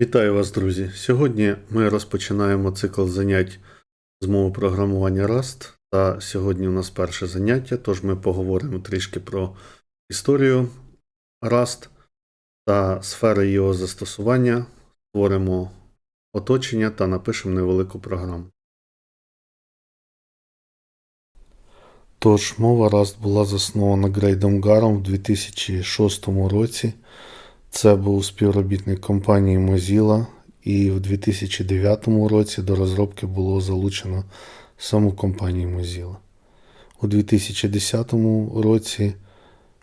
Вітаю вас, друзі! Сьогодні ми розпочинаємо цикл занять з мови програмування Rust. Та сьогодні у нас перше заняття, тож ми поговоримо трішки про історію Rust та сфери його застосування, створимо оточення та напишемо невелику програму. Тож, мова Rust була заснована Грейдом Гаром в 2006 році. Це був співробітник компанії Mozilla, і в 2009 році до розробки було залучено саму компанію Mozilla. У 2010 році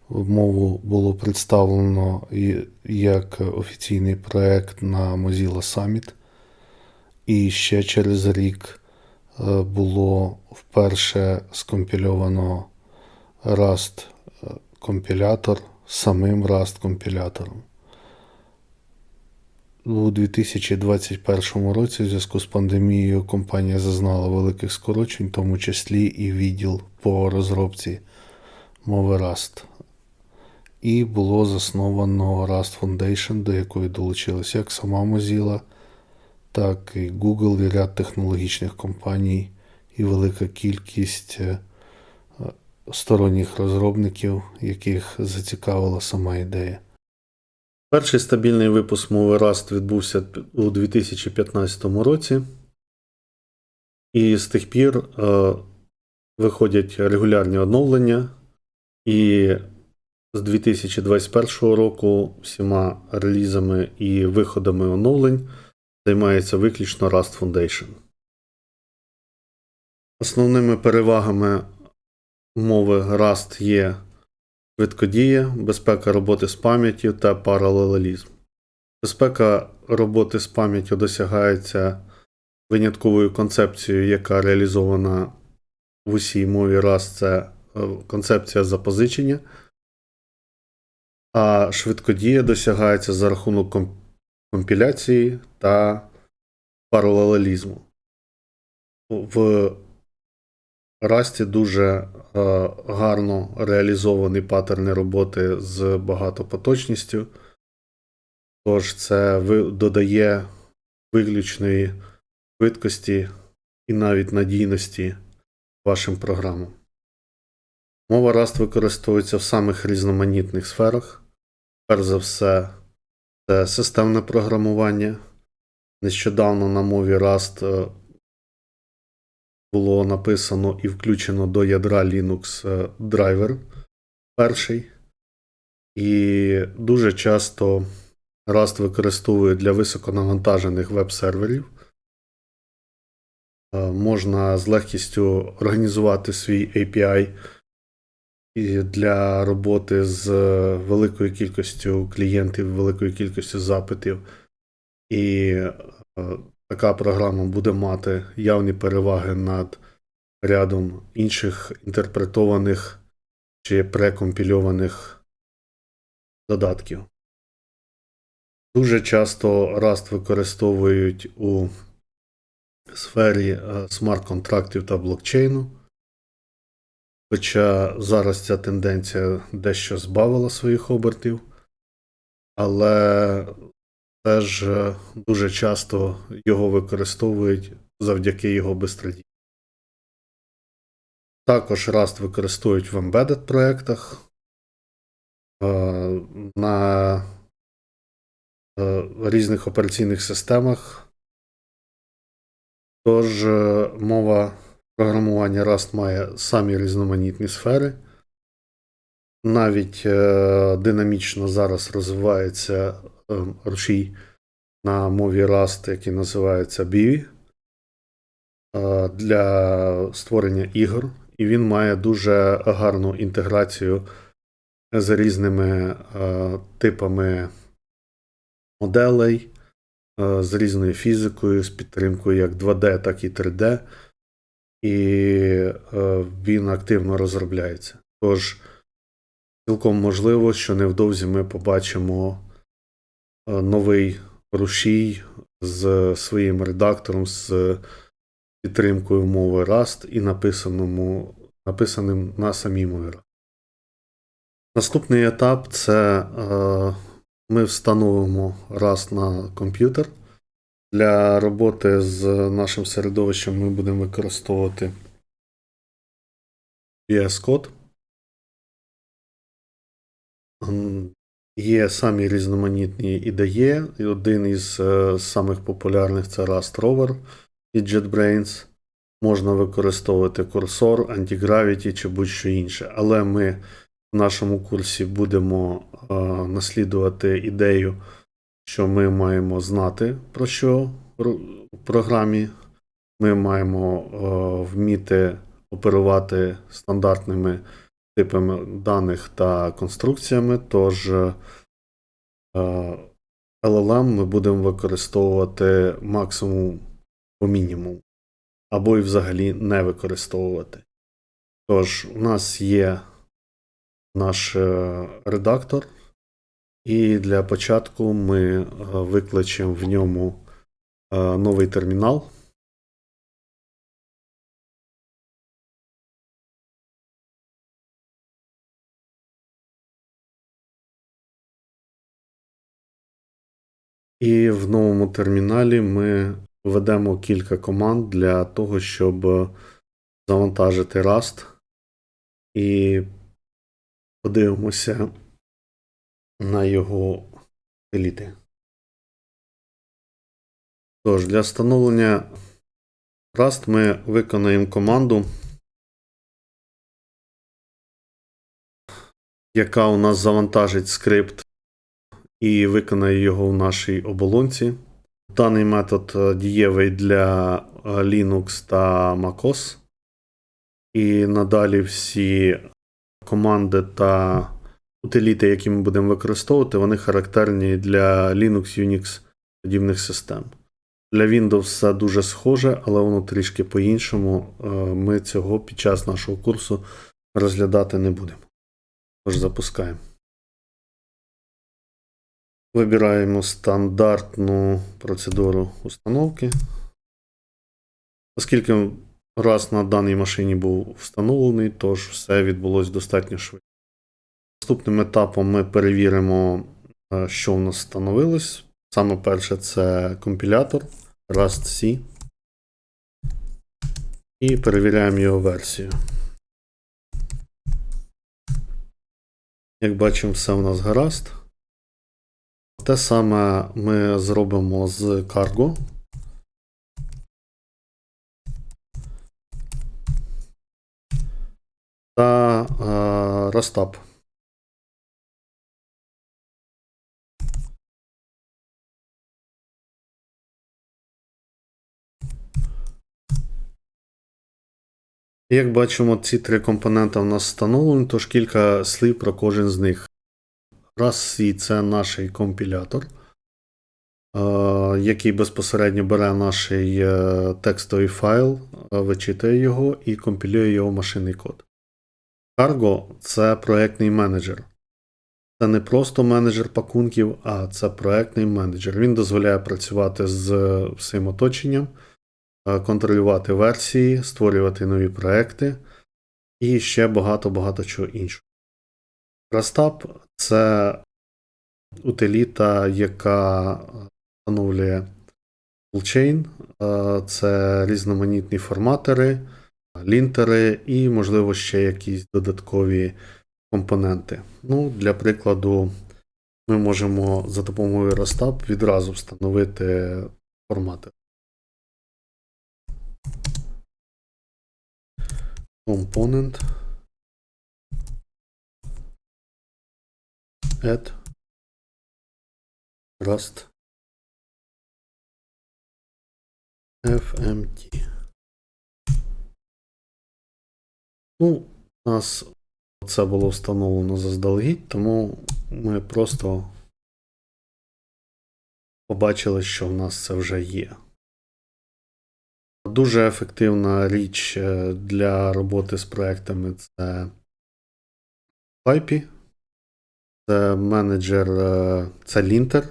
мову було представлено як офіційний проект на Mozilla Summit. І ще через рік е, було вперше скомпільовано Rust е, компілятор самим Rust компілятором. У 2021 році, в зв'язку з пандемією, компанія зазнала великих скорочень, в тому числі і відділ по розробці мови Rust. І було засновано Rust Foundation, до якої долучилися як сама Mozilla, так і Google, і ряд технологічних компаній, і велика кількість е, сторонніх розробників, яких зацікавила сама ідея. Перший стабільний випуск мови Rust відбувся у 2015 році, і з тих пір е, виходять регулярні оновлення, і з 2021 року всіма релізами і виходами оновлень займається виключно Rust Foundation. Основними перевагами мови Rust є швидкодія, безпека роботи з пам'яттю та паралелізм. Безпека роботи з пам'яттю досягається винятковою концепцією, яка реалізована в усій мові Rust, це е, концепція запозичення. А швидкодія досягається за рахунок компіляції та паралелізму. В Расті дуже е, гарно реалізовані паттерни роботи з багатопоточністю. Тож це додає виключної швидкості і навіть надійності вашим програмам. Мова Rust використовується в самих різноманітних сферах. Перш за все, це системне програмування. Нещодавно на мові Rust було написано і включено до ядра Linux е, драйвер перший. І дуже часто Rust використовує для високонавантажених веб-серверів. Е, Можна з легкістю організувати свій API для роботи з е, великою кількістю клієнтів, великою кількістю запитів. І така програма буде мати явні переваги над рядом інших інтерпретованих чи прекомпільованих додатків. Дуже часто Rust використовують у сфері е, смарт-контрактів та блокчейну. Хоча зараз ця тенденція дещо збавила своїх обертів, але теж е, дуже часто його використовують завдяки його бистроді. Також Rust використовують в embedded проєктах е, на е, різних операційних системах. Тож мова програмування Rust має самі різноманітні сфери. Навіть динамічно зараз розвивається е, рушій на мові Rust, який називається Bivi, е, для створення ігор, і він має дуже гарну інтеграцію з різними е, типами моделей, е, з різною фізикою, з підтримкою як 2D, так і 3D. І він активно розробляється. Тож, цілком можливо, що невдовзі ми побачимо новий рушій з своїм редактором, з підтримкою мови Rust і написаному, написаним на самій мові Rust. Наступний етап це е, ми встановимо раз на комп'ютер. Для роботи з нашим середовищем ми будемо використовувати VS Code. Є самі різноманітні ідеї. І Один із е, самих популярних це Rust Rover і JetBrains. Можна використовувати курсор, Antigravity чи будь-що інше. Але ми в нашому курсі будемо е, наслідувати ідею, що ми маємо знати про що в програмі. Ми маємо е, вміти оперувати стандартними типами даних та конструкціями. Тож е, LLM ми будемо використовувати максимум по мінімуму, або і взагалі не використовувати. Тож, у нас є наш е, редактор, і для початку ми е, викличемо в ньому новий термінал. І в новому терміналі ми введемо кілька команд для того, щоб завантажити Rust. І подивимося на його еліти. Тож, для встановлення Rust ми виконаємо команду, яка у нас завантажить скрипт і виконає його в нашій оболонці. Даний метод е, дієвий для е, Linux та MacOS. І надалі всі команди та утиліти, які ми будемо використовувати, вони характерні для Linux, Unix подібних систем. Для Windows все дуже схоже, але воно трішки по-іншому. Е, Ми цього під час нашого курсу розглядати не будемо. Тож запускаємо. Вибираємо стандартну процедуру установки. Оскільки раз на даній машині був встановлений, тож все відбулося достатньо швидко. Наступним етапом ми перевіримо, е, що в нас встановилось. Саме перше це компілятор Rust-C. І перевіряємо його версію. Як бачимо, все у нас гаразд. Те саме ми зробимо з Cargo. Та е, Rastap. Як бачимо, ці три компоненти в нас встановлені, тож кілька слів про кожен з них. Раз і це наш компілятор, е, який безпосередньо бере наш е, текстовий файл, е, вичитує його і компілює його машинний код. Cargo це проектний менеджер. Це не просто менеджер пакунків, а це проектний менеджер. Він дозволяє працювати з всім оточенням, контролювати версії, створювати нові проекти і ще багато-багато чого іншого. Rastap – це утиліта, яка встановлює toolchain, е, це різноманітні форматори, лінтери і, можливо, ще якісь додаткові компоненти. Ну, Для прикладу, ми можемо за допомогою Rastap відразу встановити формати. Component. Add rust fmt. Ну, у нас це було встановлено заздалегідь, тому ми просто побачили, що в нас це вже є. Дуже ефективна річ е, для роботи з проектами це Pipey. Це менеджер, е, це лінтер.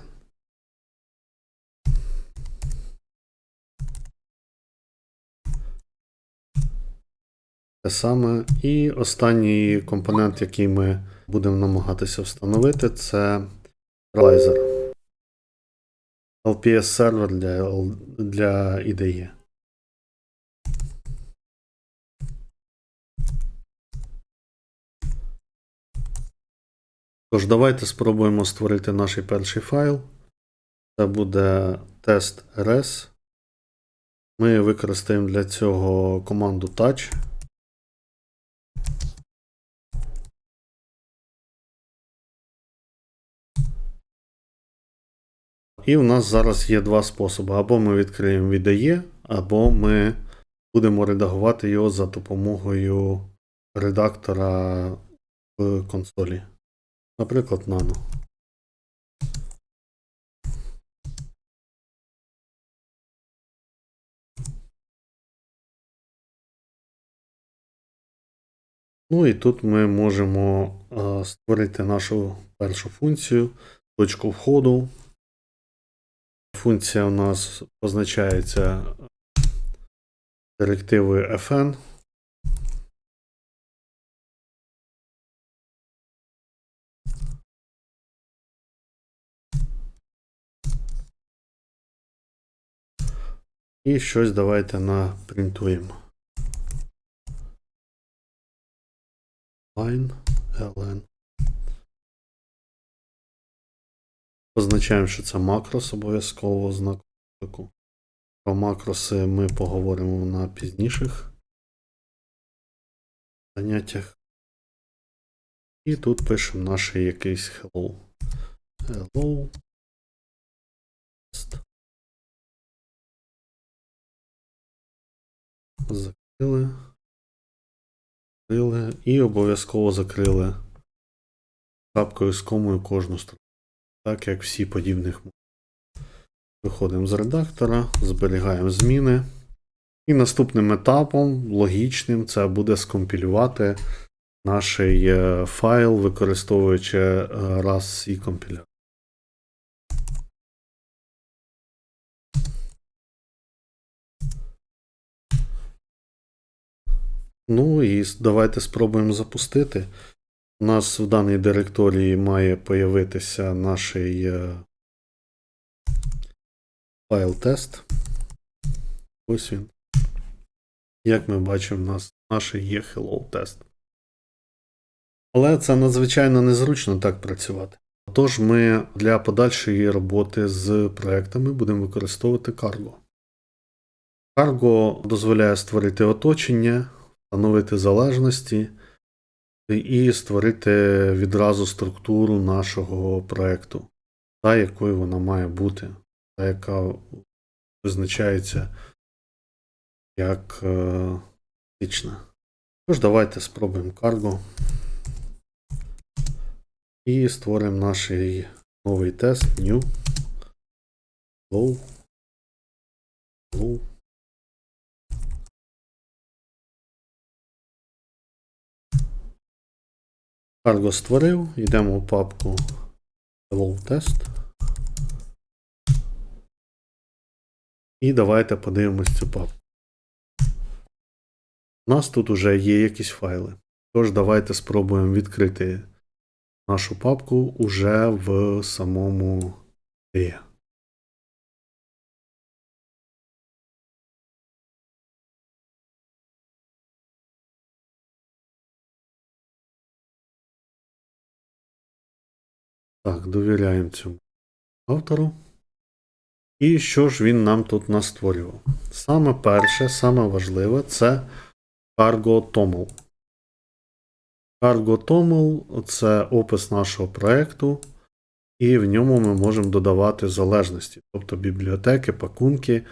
Те саме. І останній компонент, який ми будемо намагатися встановити, це Realizer. LPS сервер для, для IDE. Тож, давайте спробуємо створити наш перший файл. Це буде тест rs. Ми використаємо для цього команду touch. І у нас зараз є два способи. Або ми відкриємо VDE, або ми будемо редагувати його за допомогою редактора в консолі. Наприклад, Nano. Ну і тут ми можемо е, створити нашу першу функцію, точку входу. Функція у нас позначається директивою fn. І щось давайте напринтуємо. Line ln. Позначаємо, що це макрос обов'язково знак. Про макроси ми поговоримо на пізніших заняттях. І тут пишемо наш якийсь hello. Hello. Закрили. Закрили. І обов'язково закрили крапкою з комою кожну сторону. Так як всі подібних мов. Виходимо з редактора, зберігаємо зміни. І наступним етапом, логічним, це буде скомпілювати наш е, файл, використовуючи е, раз і компілятор. Ну і давайте спробуємо запустити. У нас в даній директорії має появитися наш е, файл тест. Ось він. Як ми бачимо, у нас наш є hello тест. Але це надзвичайно незручно так працювати. Тож ми для подальшої роботи з проектами будемо використовувати Cargo. Cargo дозволяє створити оточення, встановити залежності і створити відразу структуру нашого проекту, та якою вона має бути, та яка визначається як е, фізична. Тож, давайте спробуємо Cargo і створимо наш новий тест New. Low. Low. Cargo створив, йдемо в папку Hello. І давайте подивимось цю папку. У нас тут вже є якісь файли. Тож давайте спробуємо відкрити нашу папку уже в самому IDE. Так, довіряємо цьому автору. І що ж він нам тут настворював? Саме перше, саме важливе це Cargo Toml. Cargo Toml це опис нашого проєкту, і в ньому ми можемо додавати залежності, тобто бібліотеки, пакунки,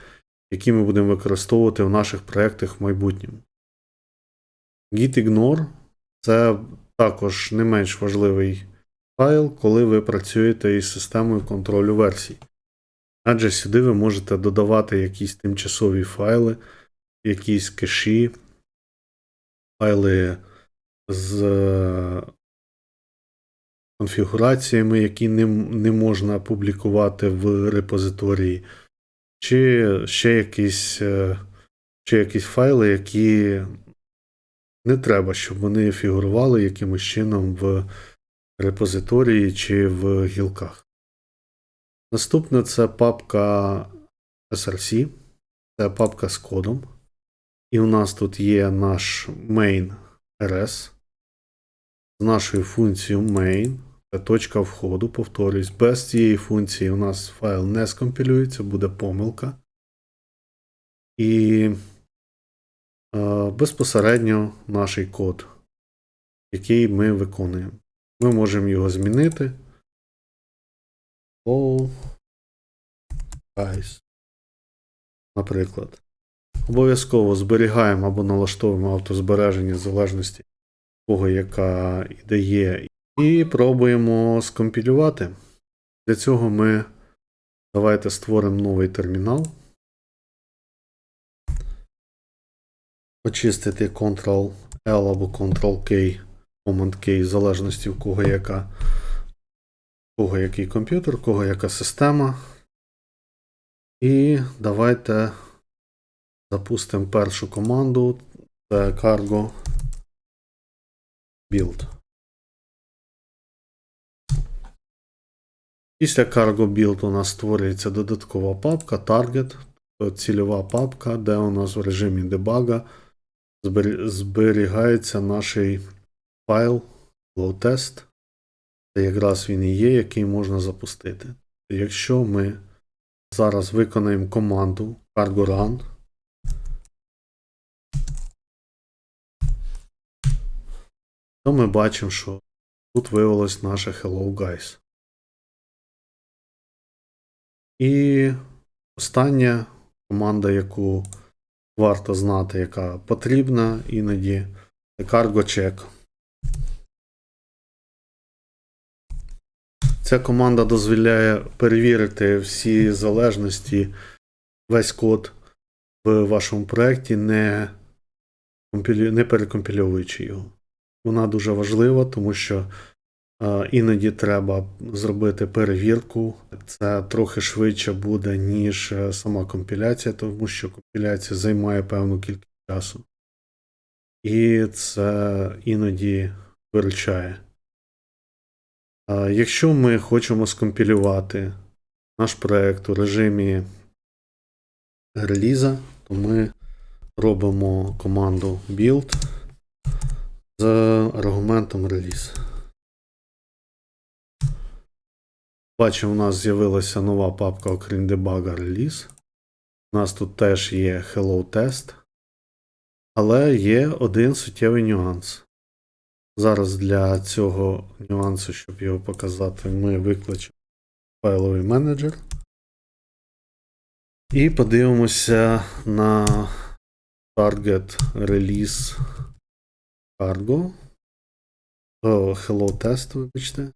які ми будемо використовувати в наших проєктах в майбутньому. Gitignore це також не менш важливий файл, коли ви працюєте із системою контролю версій. Адже сюди ви можете додавати якісь тимчасові файли, якісь кеші, файли з е, конфігураціями, які не, не можна публікувати в репозиторії, чи ще якісь, е, ще якісь файли, які не треба, щоб вони фігурували якимось чином в репозиторії чи в гілках. Наступне це папка SRC, це папка з кодом. І у нас тут є наш main RS з нашою функцією main. Це точка входу, повторюсь. Без цієї функції у нас файл не скомпілюється, буде помилка. І е, безпосередньо наш код, який ми виконуємо. Ми можемо його змінити. All guys. Наприклад. Обов'язково зберігаємо або налаштовуємо автозбереження в залежності того, яка ідея, і пробуємо скомпілювати. Для цього ми давайте створимо новий термінал. Очистити Ctrl-L або Ctrl-K, Command-K, в залежності в кого яка, кого який комп'ютер, в кого яка система. І давайте запустимо першу команду. Це cargo build. Після cargo build у нас створюється додаткова папка Target, тобто цільова папка, де у нас в режимі дебага зберігається наш файл low-test. Це якраз він і є, який можна запустити. Якщо ми зараз виконаємо команду cargo run, то ми бачимо, що тут виявилось наше Hello Guys. І остання команда, яку варто знати, яка потрібна іноді, це Cargo Check. Ця команда дозволяє перевірити всі залежності, весь код в вашому проєкті, не, не перекомпільовуючи його. Вона дуже важлива, тому що е, іноді треба зробити перевірку. Це трохи швидше буде, ніж е, сама компіляція, тому що компіляція займає певну кількість часу. І це іноді виручає. Якщо ми хочемо скомпілювати наш проект у режимі реліза, то ми робимо команду build з аргументом реліз. Бачимо, у нас з'явилася нова папка, окрім дебага реліз. У нас тут теж є Hello Test. Але є один суттєвий нюанс. Зараз для цього нюансу, щоб його показати, ми викличемо файловий менеджер. І подивимося на Target Release Cargo. О, Hello Test, вибачте.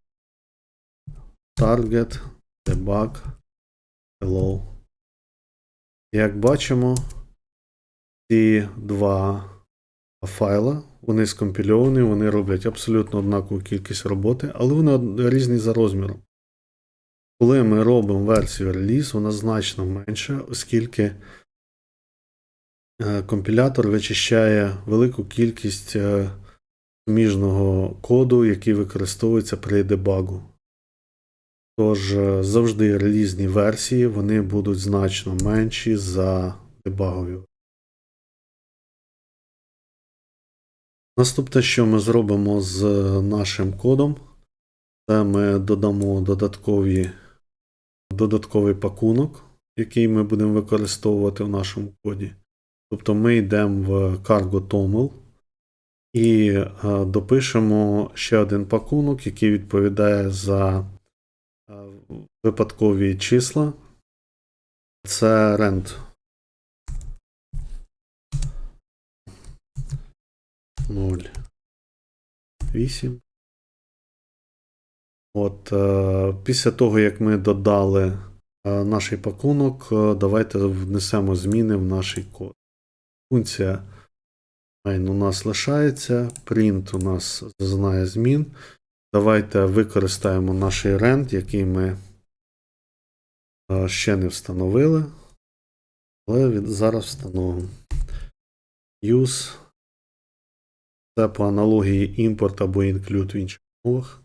Target, Debug, Hello. Як бачимо, ці два файла, вони скомпільовані, вони роблять абсолютно однакову кількість роботи, але вони різні за розміром. Коли ми робимо версію реліз, вона значно менша, оскільки е, компілятор вичищає велику кількість е, суміжного коду, який використовується при дебагу. Тож е, завжди релізні версії вони будуть значно менші за дебагові. Наступне, що ми зробимо з нашим кодом, це ми додамо додаткові, додатковий пакунок, який ми будемо використовувати в нашому коді. Тобто ми йдемо в Cargo Toml і е, допишемо ще один пакунок, який відповідає за е, випадкові числа. Це rent. 0. 8. От, е, після того, як ми додали е, наш пакунок, е, давайте внесемо зміни в наш код. Функція main у нас лишається, print у нас зазнає змін. Давайте використаємо наш rent, який ми ще не встановили. Але зараз встановимо. Use. Це по аналогії імпорт або include в інших мовах.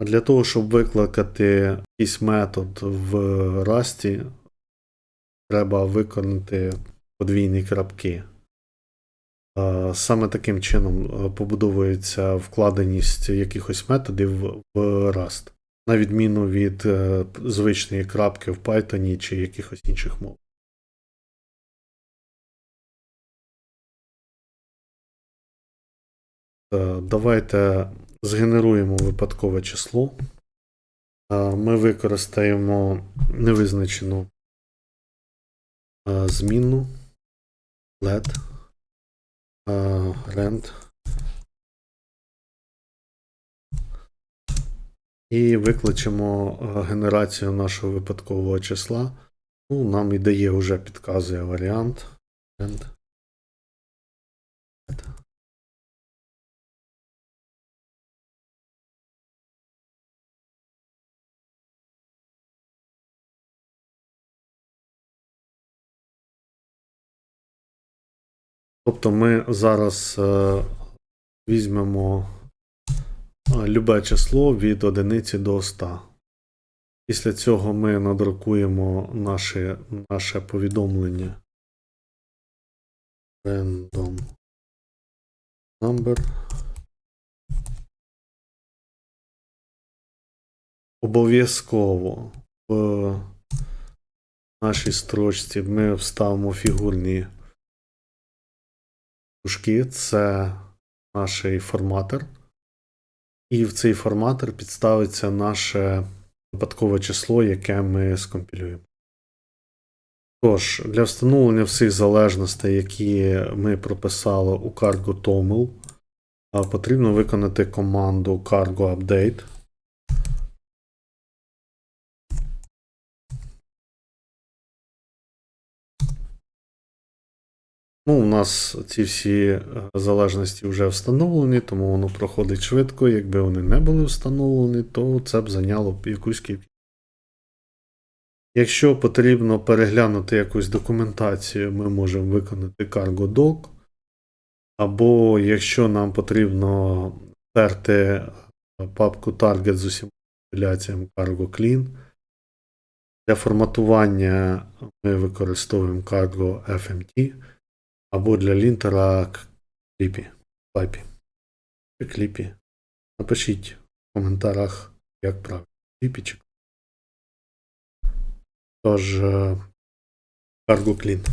А для того, щоб викликати якийсь метод в Rust, треба виконати подвійні крапки. Саме таким чином е, побудовується вкладеність якихось методів в Rust, на відміну від е, звичної крапки в Python чи якихось інших мов. Давайте згенеруємо випадкове число. Е, Ми використаємо невизначену е, змінну let е, rand і викличемо е, генерацію нашого випадкового числа. Ну, нам і дає вже підказує варіант. rand. Тобто ми зараз е, візьмемо е, любе число від одиниці до 100. Після цього ми надрукуємо наше, наше повідомлення. Random number. Обов'язково в нашій строчці ми вставимо фігурні дужки це наш форматор. І в цей форматор підставиться наше випадкове число, яке ми скомпілюємо. Тож, для встановлення всіх залежностей, які ми прописали у Cargo Toml, потрібно виконати команду Cargo Update. Ну, у нас ці всі е, залежності вже встановлені, тому воно проходить швидко. Якби вони не були встановлені, то це б зайняло б якусь кількість. Якщо потрібно переглянути якусь документацію, ми можемо виконати Cargo Doc. Або якщо нам потрібно стерти папку Target з усіма маніпуляціями Cargo Clean. Для форматування ми використовуємо Cargo FMT або для лінтера кліпі. Клайпі. Чи кліпі. Напишіть в коментарях, як правильно. Кліпі чи Тож, е, Cargo Clean.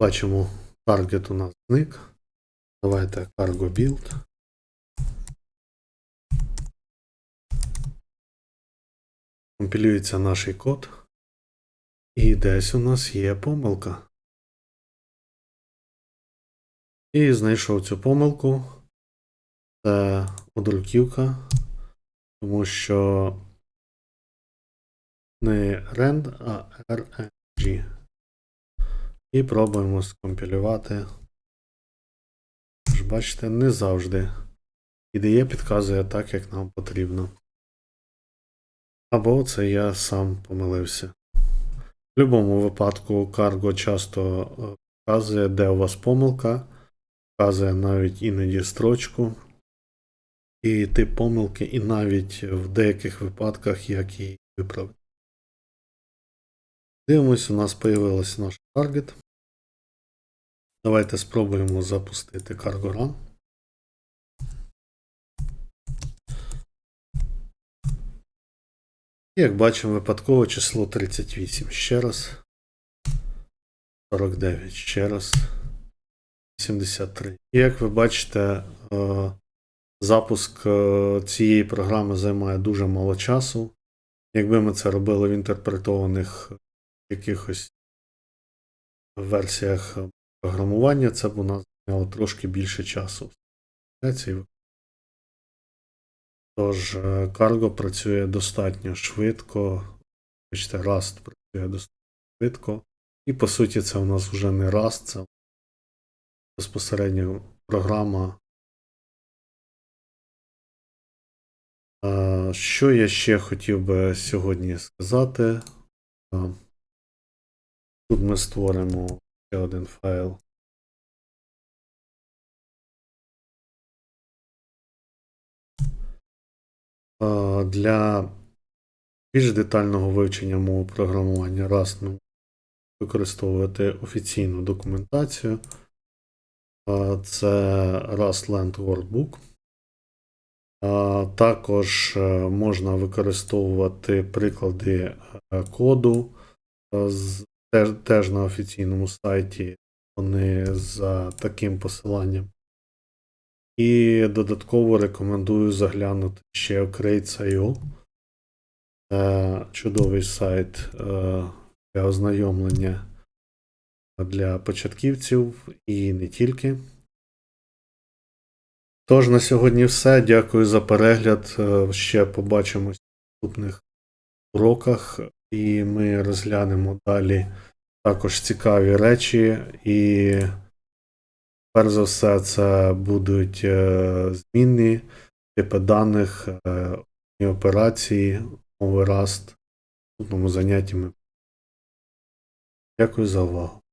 Бачимо, таргет у нас зник. Давайте Cargo Build. Компілюється наш код. І десь у нас є помилка. І знайшов цю помилку. Це одруківка, тому що не rand, а rng. І пробуємо скомпілювати. Ж бачите, не завжди. IDE підказує так, як нам потрібно. Або це я сам помилився. В будь-якому випадку Cargo часто е, вказує, де у вас помилка, вказує навіть іноді строчку і тип помилки, і навіть в деяких випадках, як її виправити. Дивимось, у нас з'явився наш таргет. Давайте спробуємо запустити Cargo Run. Як бачимо, випадкове число 38. Ще раз. 49. Ще раз. 73. І як ви бачите, е, запуск е, цієї програми займає дуже мало часу. Якби ми це робили в інтерпретованих якихось версіях програмування, це б у нас зайняло трошки більше часу. Тож, е, Cargo працює достатньо швидко. Бачите, Rust працює достатньо швидко. І по суті, це у нас вже не Rust, це безпосередньо програма. Е, Що я ще хотів би сьогодні сказати? Е, Тут ми створимо ще один файл Для більш детального вивчення мови програмування Rust ми використовувати офіційну документацію. Е, Це Rust Land Workbook. Е, Також е, можна використовувати приклади е, коду е, теж на офіційному сайті. Вони за таким посиланням. І додатково рекомендую заглянути ще в Crates.io. Чудовий сайт е, для ознайомлення для початківців і не тільки. Тож на сьогодні все. Дякую за перегляд. Е, Ще побачимось в наступних уроках, і ми розглянемо далі також цікаві речі. І перш за все, це будуть зміни, змінні типи даних е, операції мови. В наступному занятті ми. Дякую за увагу.